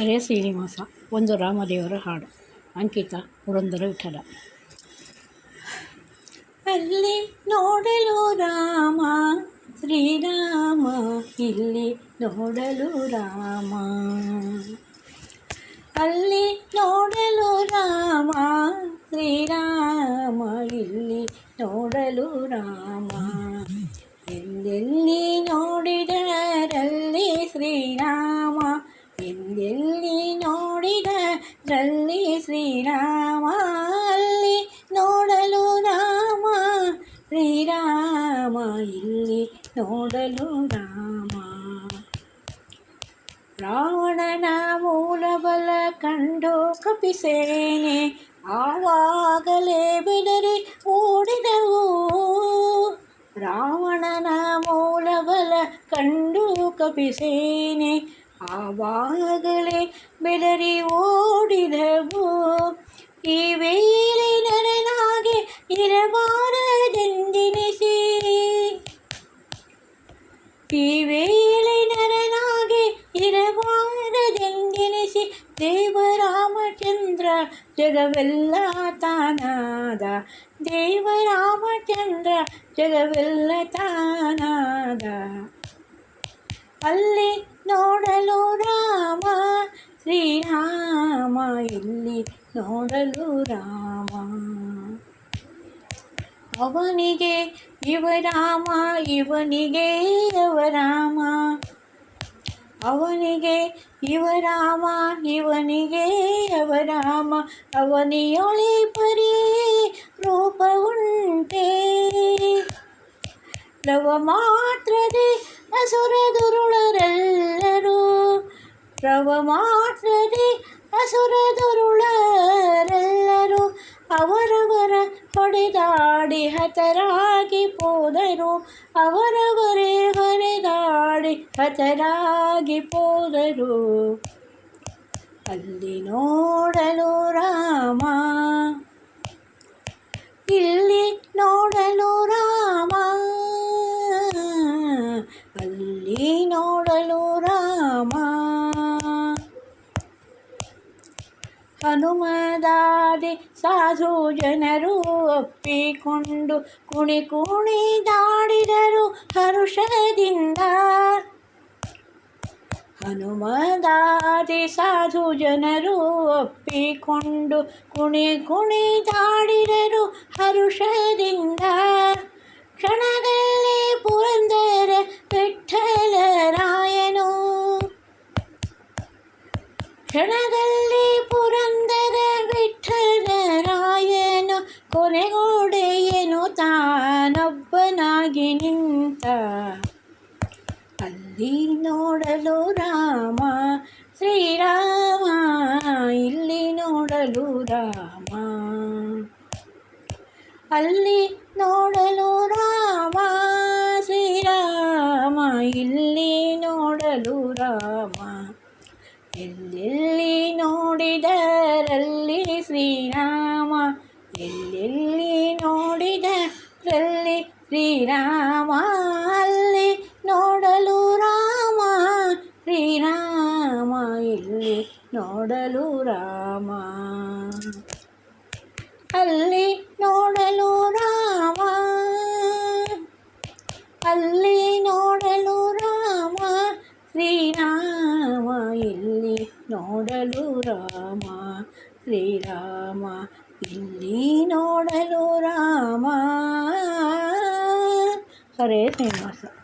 ಹರೇ ಶ್ರೀನಿವಾಸ ಒಂದು ರಾಮದೇವರ ಹಾಡು ಅಂಕಿತ ಪುರಂದರ ವಿಠಲ ಅಲ್ಲಿ ನೋಡಲು ರಾಮ ಶ್ರೀರಾಮ ಇಲ್ಲಿ ನೋಡಲು ರಾಮ ಅಲ್ಲಿ ನೋಡಲು ರಾಮ ಶ್ರೀರಾಮ ಇಲ್ಲಿ ನೋಡಲು ರಾಮ ನೋಡಿದರಲ್ಲಿ ಶ್ರೀರಾಮ ಅಲ್ಲಿ ನೋಡಲು ರಾಮ. ಶ್ರೀರಾಮ, ಇಲ್ಲಿ ನೋಡಲು ರಾಮ. ರಾವಣನ ಮೂಲಬಲ ಕಂಡು ಕಪಿಸೇನೆ. ಆವಾಗಲೇ ಬೆದರಿ ಓಡಿದವು. ರಾವಣನ ಮೂಲಬಲ ಕಂಡು ಕಪಿಸೇನೆ. ಆವಾಗಲೇ ಬೆದರಿ ಓಡಿದವು ಈ ವೇಳೆ ನನನಾಗೆ ಇರಬಾರದೆಂದೆನಿಸಿ ಈ ವೇಳೆ ನರನಾಗೆ ಇರಬಾರದೆಂದೆನಿಸಿ ದೇವರಾಮಚಂದ್ರ ಜಗವೆಲ್ಲ ತಾನಾದ ದೇವರಾಮಚಂದ್ರ ಜಗವೆಲ್ಲ ತಾನಾದ ಅಲ್ಲಿ ನೋಡಲು ರಾಮ ಶ್ರೀರಾಮ ಇಲ್ಲಿ ನೋಡಲು ರಾಮ ಅವನಿಗೆ ಇವರಾಮ ಇವನಿಗೆ ಅವರಾಮ ಅವನಿಗೆ ಇವರಾಮ ಇವನಿಗೆ ಅವರಾಮ ಅವನಿಯೊಳಿ ಪರಿ ರೂಪ ಉಂಟೆ ಲವ ಮಾತ್ರದೆ ಅಸುರದುರುಳರೆಲ್ಲರೂ ರವ ಮಾತ್ರದೆ ಅಸುರದುರುಳರೆಲ್ಲರೂ ಅವರವರ ಹೊಡೆದಾಡಿ ಹತರಾಗಿ ಪೋದರು ಅವರವರೇ ಹೊಡೆದಾಡಿ ಹತರಾಗಿ ಹೋದರು ಅಲ್ಲಿ ನೋಡಲು ರಾಮ, ಇಲ್ಲಿ ನೋಡಲು ಹನುಮದಾದಿ ಸಾಧು ಜನರು ಒಪ್ಪಿಕೊಂಡು ಕುಣಿ ಕುಣಿದಾಡಿದರು ಹರುಷದಿಂದ. ಹನುಮದಾದಿ ಸಾಧು ಜನರು ಒಪ್ಪಿಕೊಂಡು ಕುಣಿ ಕುಣಿದಾಡಿದರು ಹರುಷದಿಂದ. ಕ್ಷಣದಲ್ಲಿ ಪುರಂದರ ವಿಠಲರಾಯನು ಕ್ಷಣದಲ್ಲಿ ಅಲ್ಲಿ ನೋಡಲು ರಾಮ ಶ್ರೀರಾಮ ಇಲ್ಲಿ ನೋಡಲು ರಾಮ ಅಲ್ಲಿ ನೋಡಲು ರಾಮ ಶ್ರೀರಾಮ ಇಲ್ಲಿ ನೋಡಲು ರಾಮ ಎಲ್ಲೆಲ್ಲಿ ನೋಡಿದರಲ್ಲಿ ಶ್ರೀರಾಮ ಎಲ್ಲೆಲ್ಲಿ ನೋಡಿದರಲ್ಲಿ ಶ್ರೀರಾಮ ಅಲ್ಲಿ ನೋಡಲು ರಾಮ. ಅಲ್ಲಿ ನೋಡಲು ರಾಮ. ಶ್ರೀರಾಮ, ಇಲ್ಲಿ ನೋಡಲು ರಾಮ. ಶ್ರೀರಾಮ, ಇಲ್ಲಿ ನೋಡಲು ರಾಮ. ಹರೇ ಶ್ರೀನಿವಾಸ.